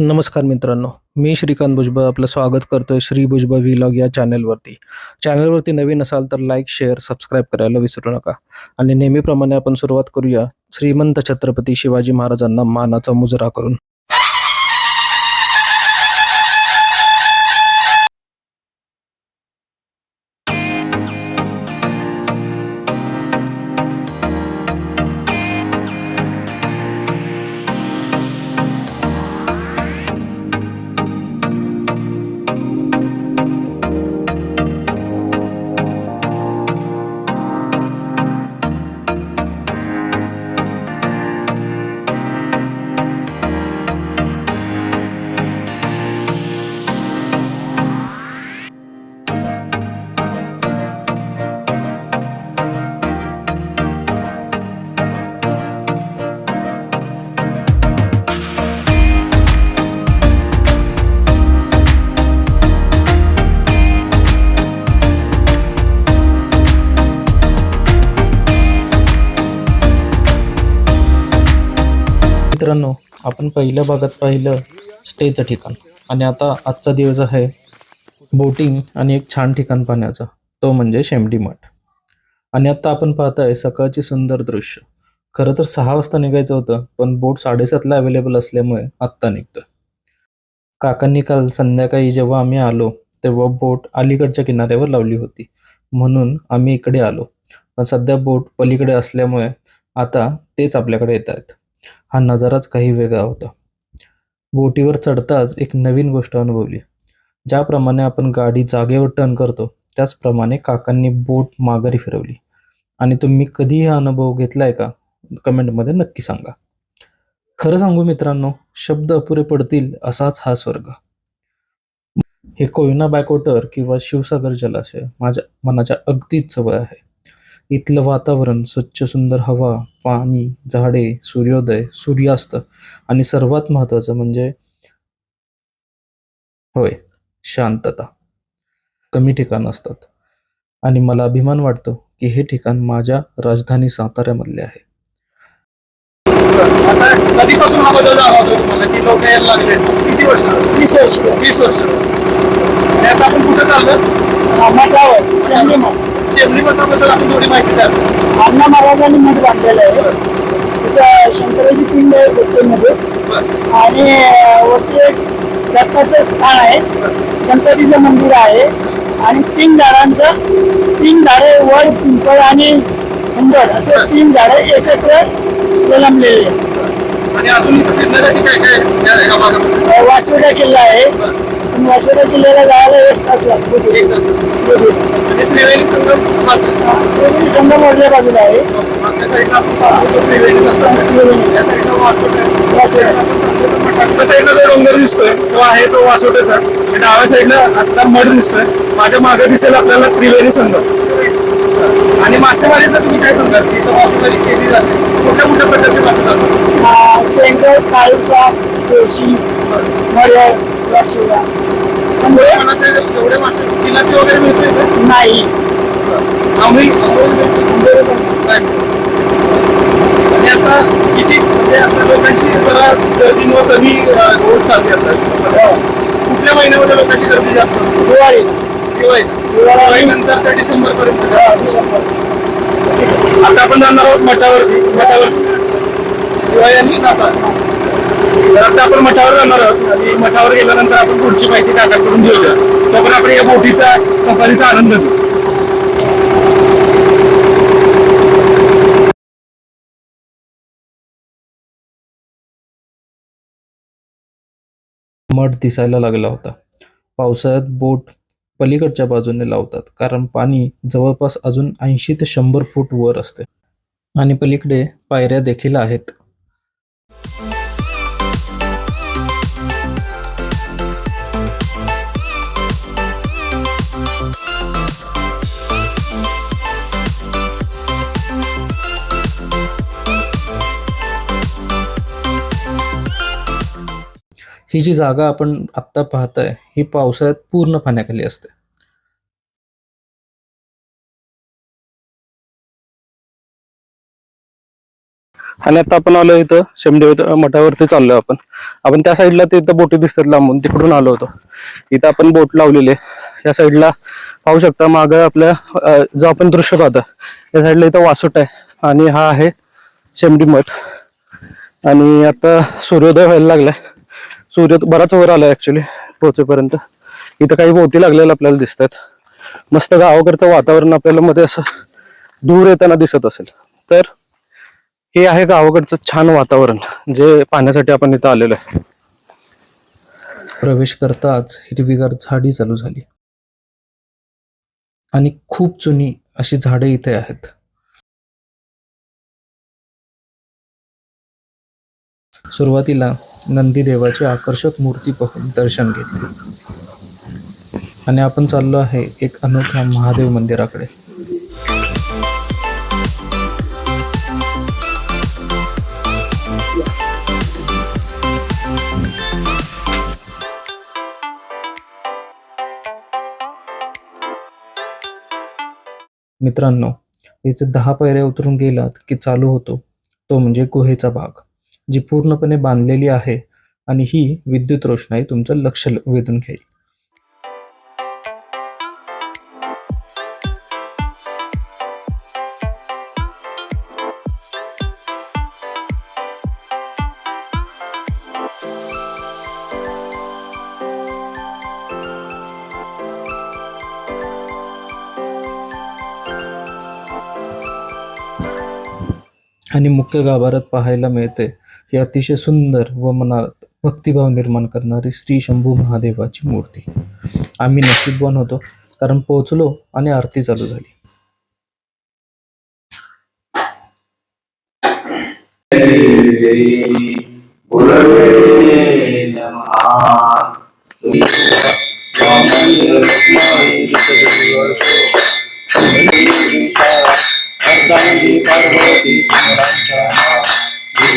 नमस्कार मित्रांनो मी श्रीकांत भुजबळ आपलं स्वागत करतोय श्री भुजबळ व्लॉग या चॅनलवरती चॅनलवरती नवीन असाल तर लाईक शेअर सबस्क्राईब करायला विसरू नका. आणि नेहमीप्रमाणे आपण सुरुवात करूया श्रीमंत छत्रपती शिवाजी महाराजांना मानाचा मुजरा करून. मित्रांनो आपण पहिल्या भागात पाहिलं स्टेचं ठिकाण. आणि आता आजचा दिवस आहे बोटिंग आणि एक छान ठिकाण पाहण्याचा. तो म्हणजे शेमडी मठ. आणि आता आपण पाहताय सकाळची सुंदर दृश्य. खरं तर सहा वाजता निघायचं होतं पण बोट साडेसातला अवेलेबल असल्यामुळे आत्ता निघतोय. काकांनी काल संध्याकाळी जेव्हा आम्ही आलो तेव्हा बोट अलीकडच्या किनाऱ्यावर लावली होती. म्हणून आम्ही इकडे आलो. पण सध्या बोट पलीकडे असल्यामुळे आता तेच आपल्याकडे येत आहेत हा नजाराच काही वेगळा होता. बोटीवर चढताच एक नवीन गोष्ट अनुभवली. ज्याप्रमाणे आपण गाडी जागेवर टर्न करतो त्याचप्रमाणे काकांनी बोट माघारी फिरवली. आणि तुम्ही कधी हा अनुभव घेतलाय का? कमेंटमध्ये नक्की सांगा. खरं सांगू मित्रांनो शब्द अपुरे पडतील असाच हा स्वर्ग. हे कोयना बॅकवॉटर किंवा शिवसागर जलाशय माझ्या मनाच्या अगदीच जवळ आहे. इथलं वातावरण स्वच्छ सुंदर हवा पाणी झाडे सूर्योदय सूर्यास्त आणि सर्वात महत्त्वाचं म्हणजे होय शांतता. कमी ठिकाण असतात. आणि मला अभिमान वाटतो की हे ठिकाण माझ्या राजधानी साताऱ्यामधले आहे. कधीपासून हा बदल झाला होता तुम्हाला? की लोक यायला लागले? किती वर्ष वीस वर्ष. वीस वर्ष. आता आपण कुठं चाललो? मठावर शहाणी मठ शेमली मठाबद्दल आपण थोडी माहिती द्या अण्णा महाराजांनी मठ बांधलेलं आहे. तिथं शंकराची पिंड आहे बरं. आणि वरती एक दत्ताचं स्थान आहे. गणपतीचं मंदिर आहे. आणि तीन झाडांचं तीन झाडे वड पिंपळ आणि उंबर असे तीन झाडे एकत्र जन्मलेले आहेत. आणि अजून इथं फिरण्यासाठी काय काय या एका भागामध्ये? अं, वासोटा किल्ला आहे. वासोटा किल्ल्याला जायला एक तास लागतो. आणि त्रिवेणी संगम. संगम वरल्या बाजूला आहे. मागच्या साईडला तो जो डोंगर दिसतोय तो आहे तो वासोट्याचा डाव्या साईडला आता मठ दिसतोय. माझ्या मागे दिसेल आपल्याला त्रिवेणी संगम. आणि मासेमारीचं तुम्ही काय सांगाल की इथं मासेमारी केली जाते कुठल्या कुठल्या प्रकारचे मासे जातात? आ, शेंगर काळीचा तुळशी मर्याद लक्षिका त्यामुळे एवढे मासे चिलापी वगैरे मिळतो इथे नाही आम्ही आणि आता किती म्हणजे आता लोकांची जरा गर्दी व कमी रोड चालते आता कुठल्या महिन्यामध्ये लोकांची गर्दी जास्त असते दिवाळी दिवाळी दिवाळी नंतर ते डिसेंबर पर्यंत आता आपण जाणार आहोत मठावरती. मठावरती. दिवाळी आणि नाताळ तर आता आपण मठावर जाणार आहोत. आणि मठावर गेल्यानंतर आपण पुढची माहिती काकाकडून घेऊया. तोपर्यंत आपण या बोटीचा सफारीचा आनंद घेऊ. मठ दिसायला लागला होता. पावसाळ्यात बोट पलीकडच्या बाजूने लावतात कारण पाणी जवळपास अजून ऐंशी ते शंभर फूट वर असते. आणि पलीकडे पायऱ्या देखील आहेत. ही जी जागा आपण आत्ता पाहताय ही पावसाळ्यात पूर्ण पाण्याखाली असते. आणि आता आपण आलो इथं शमदेव मठावरती चाललोय आपण. आपण त्या साईडला ते इथं बोटी दिसतात लांबून तिकडून आलो होतो. इथं आपण बोट लावलेली आहे. या साईडला पाहू शकता मागं आपल्या जो आपण दृश्य पाहतो या साईडला इथं वासोट आहे. आणि हा आहे शेमडी मठ. आणि आता सूर्योदय व्हायला लागलाय. सूर्य बराच वर आला ऍक्च्युली पोहोचेपर्यंत. इथं काही बोटी लागलेल्या आपल्याला दिसतात मस्त गावाकडचं वातावरण आपल्याला मध्ये असं दूर येताना दिसत असेल. तर हे आहे गावाकडचं छान वातावरण जे पाहण्यासाठी आपण इथं आलेलो आहे. प्रवेश करताच हिरवीगार झाडी चालू झाली. आणि खूप जुनी अशी झाडे इथे आहेत. सुरुवातीला नंदीदेवाची आकर्षक मूर्ती पाहून दर्शन घेतले. आणि आपण चाललो आहे एक अनोख्या महादेव मंदिराकडे. मित्रांनो इथे दहा पायऱ्या उतरून गेलात की चालू होतो तो म्हणजे गुहेचा भाग. जी पूर्णपणे बांधलेली आहे आणि ही विद्युत रोषणाई तुमचं लक्ष वेधून घेईल. आणि मुख्य गाभाऱ्यात पाहायला मिळते ही अतिशय सुंदर व मनात भक्तिभाव निर्माण करणारी श्री शंभू महादेवाची मूर्ती. आम्ही नशीबवान होतो कारण पोहोचलो आणि आरती चालू झाली.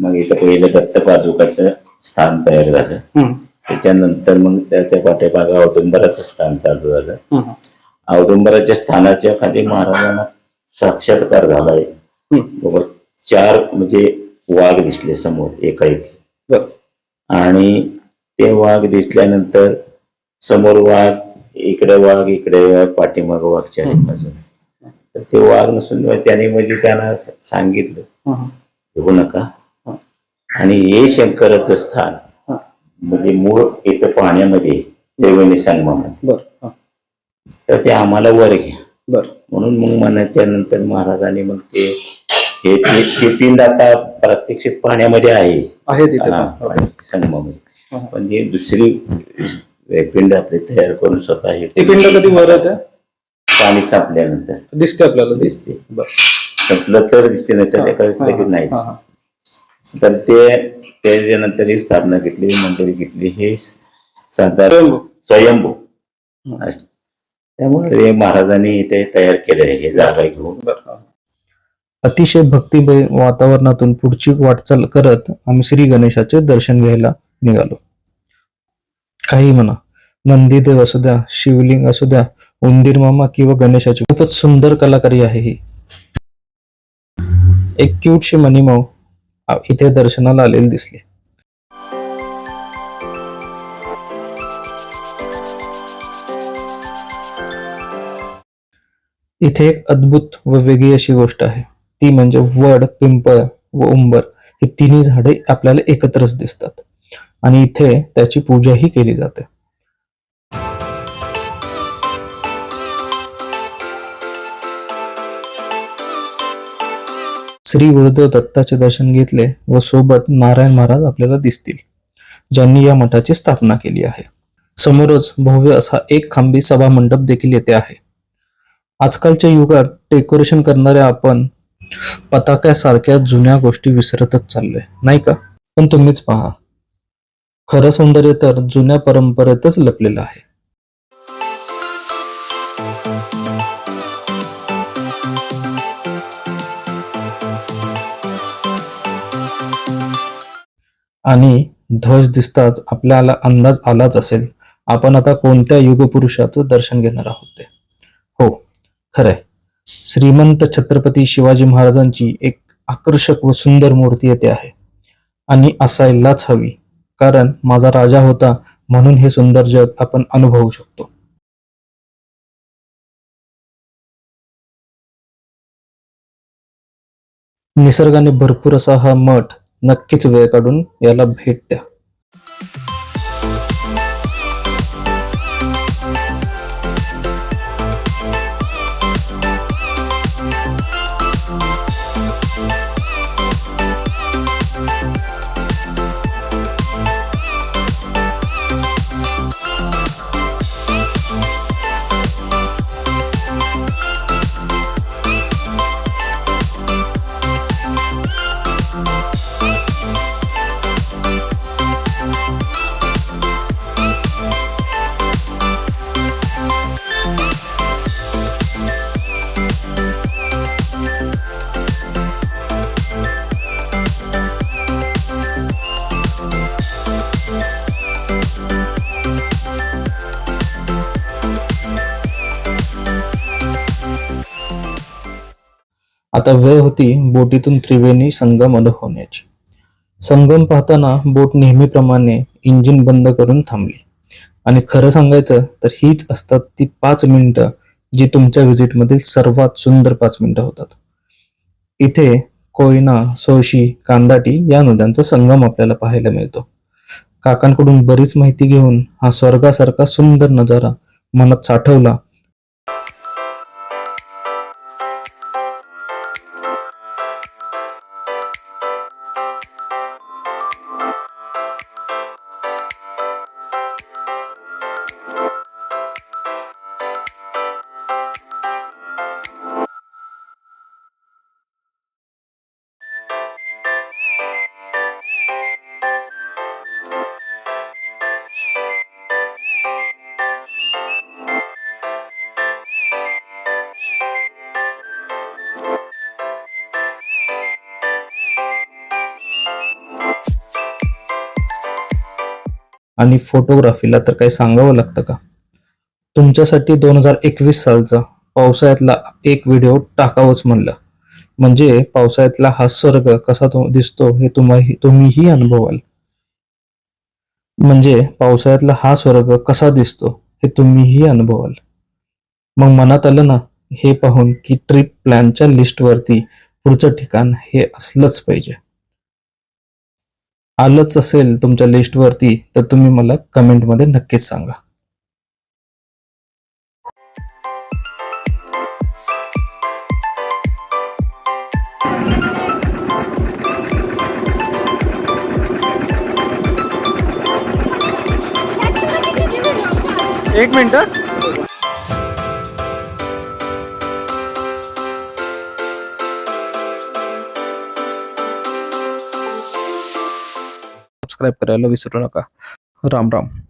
मग इथं पहिलं दत्त पादुकाचं स्थान तयार झालं. त्याच्यानंतर मग त्याच्या पाठीमागे औदुंबराचं स्थान चालू झालं. औदुंबराच्या स्थानाच्या खाली महाराजांना साक्षात्कार झालाय. बरोबर चार म्हणजे वाघ दिसले समोर एका एक आणि ते वाघ दिसल्यानंतर समोर वाघ इकडे वाघ इकडे पाठीमाग वाघ चारी बाजूने. तर ते वाघ नसून त्याने म्हणजे त्यांना सांगितलं. घेऊ नका आणि हे शंकराचं स्थान. म्हणजे मूळ इथं पाण्यामध्ये त्रिवेणी संगमामध्ये. बर तर ते आम्हाला वर घ्या. बर. म्हणून मग म्हणायच्या नंतर महाराजांनी मग ते हे ते- पिंड आता प्रात्यक्षिक पाण्यामध्ये आहे. संगमामध्ये. पण हे दुसरी पिंड आपले तयार करून स्वतः हे ती पिंड कधी वर पाणी संपल्यानंतर. दिसते आपल्याला. दिसते. संपलं तर दिसते नाही तर नाही तर ते त्याच्यानंतर ही स्थापना घेतली मंदिर घेतली हे साधारण स्वयंभू. त्यामुळे? हे महाराजांनी इथे तयार केलं हे जागा घेऊन. अतिशय भक्तिमय वातावरणातून पुढची वाटचाल करत आम्ही श्री गणेशाचे दर्शन घ्यायला निघालो. काही म्हणा नंदीदेव असू द्या शिवलिंग असू द्या उंदीर मामा किंवा गणेशाची खूपच सुंदर कलाकारी आहे ही. एक क्यूटशी मनीमाऊ आ- इथे दर्शनाला आलेले दिसले. इथे एक अद्भुत व वेगळी अशी गोष्ट आहे. ती म्हणजे वड पिंपळ व उंबर ही तिन्ही झाडे आपल्याला एकत्रच दिसतात. आणि इथे त्याची पूजाही केली जाते. श्री गुरुदेव दत्ताचे दर्शन घेतले व सोबत नारायण महाराज आपल्याला दिसतील ज्यांनी या मठाची स्थापना केली आहे. समोरच भव्य असा एक खांबी सभा मंडप देखील येथे आहे. आजकालच्या युगात डेकोरेशन करणाऱ्या आपण पताक्यासारख्या जुन्या गोष्टी विसरतच चाललोय नाही का? पण तुम्हीच पहा खरं सौंदर्य तर जुन्या परंपरेतच लपलेलं आहे. आणि ध्वज दिसताच आपल्याला अंदाज आलाच असेल आपण आता कोणत्या युगपुरुषाचं दर्शन घेणार आहोत ते? हो खरंय. श्रीमंत छत्रपती शिवाजी महाराजांची एक आकर्षक व सुंदर मूर्ती येते आहे. आणि असायलाच हवी कारण माझा राजा होता म्हणून हे सुंदर जग आपण अनुभवू शकतो. निसर्गाने भरपूर असा हा मठ नक्कीच वेळ काढून याला भेट द्या. आता वेळ होती बोटीतून त्रिवेणी संगम अनुभवण्याची संगम पाहताना बोट नेहमीप्रमाणे इंजिन बंद करून थांबली. आणि खरं सांगायचं तर हीच असतात ती पाच मिनिटं जी तुमच्या व्हिजिटमधील सर्वात सुंदर पाच मिनिटं होतात. इथे कोयना सोशी कांदाटी या नद्यांचा संगम आपल्याला पाहायला मिळतो. काकांकडून बरीच माहिती घेऊन हा स्वर्गासारखा सुंदर नजारा मनात साठवला आणि फोटोग्राफीला तर काही सांगावं लागतं का? तुमच्यासाठी दोन हजार एकवीस सालचा पावसाळ्यातला एक व्हिडिओ टाकावंच म्हणलं. म्हणजे पावसाळ्यातला हा स्वर्ग कसा तो दिसतो हे तुम्ही तुम्हीही अनुभवाल. म्हणजे पावसाळ्यातला हा स्वर्ग कसा दिसतो हे तुम्हीही अनुभवाल. मग मनात आलं ना हे पाहून की ट्रिप प्लॅनच्या लिस्टवरती पुढचं ठिकाण हे असलंच पाहिजे. आलंच असेल तुमच्या लिस्टवरती तर तुम्ही मला कमेंटमध्ये नक्कीच सांगा. एक मिनिट. सबस्क्राईब करायला विसरू नका. राम राम.